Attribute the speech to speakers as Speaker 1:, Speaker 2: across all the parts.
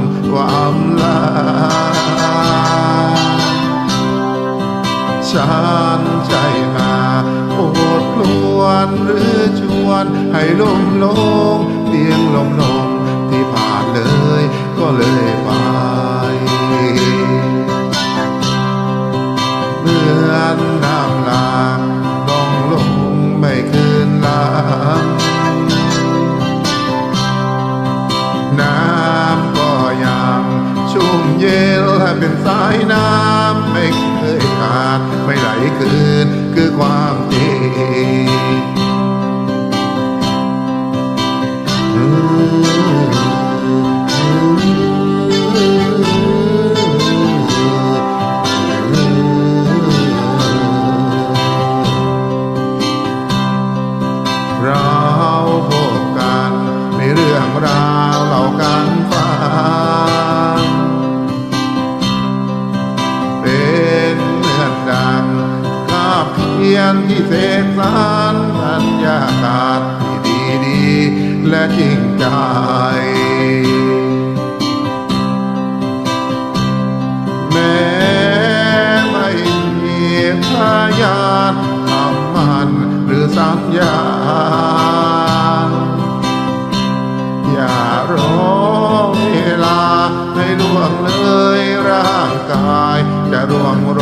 Speaker 1: ำว่าอำลาฉันใจหาโอดลวนหรือชวน ให้ลมลงเตียงลมลงที่ผ่านายน้ำไม่เคยขาดไม่ไหลคืนคือความจริง นที่เสกสรรบรรยากาศที่ดีดีและจริงใจแม้ไม่มีพยานคำมันหรือสัญญาอย่ารอเวลาให้ล่วงเลยร่างกายจะร่วงโร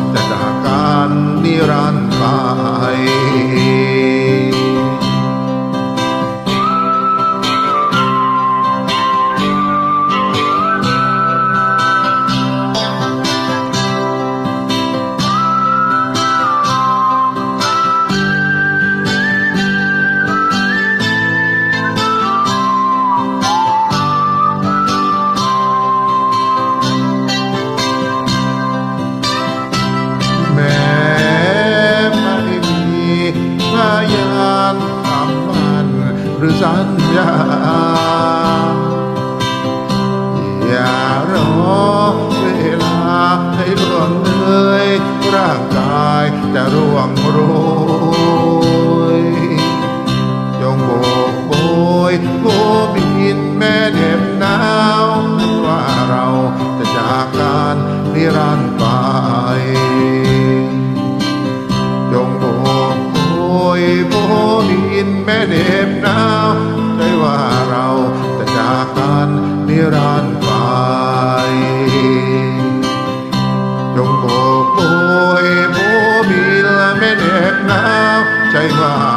Speaker 1: สัญญา อย่ารอเวลาให้ล่วงเลยร่างกายจะร่วงโรยจงโบกโบยโบบินแม่เหน็บหนาวว่าเราจะจากกันนิรันดร์ไปจงโบกโบยโบบินแม่เหน็บ รันดร์ไปจงโบกโบยโบมีละแม่เหน็บหนาวใจว่า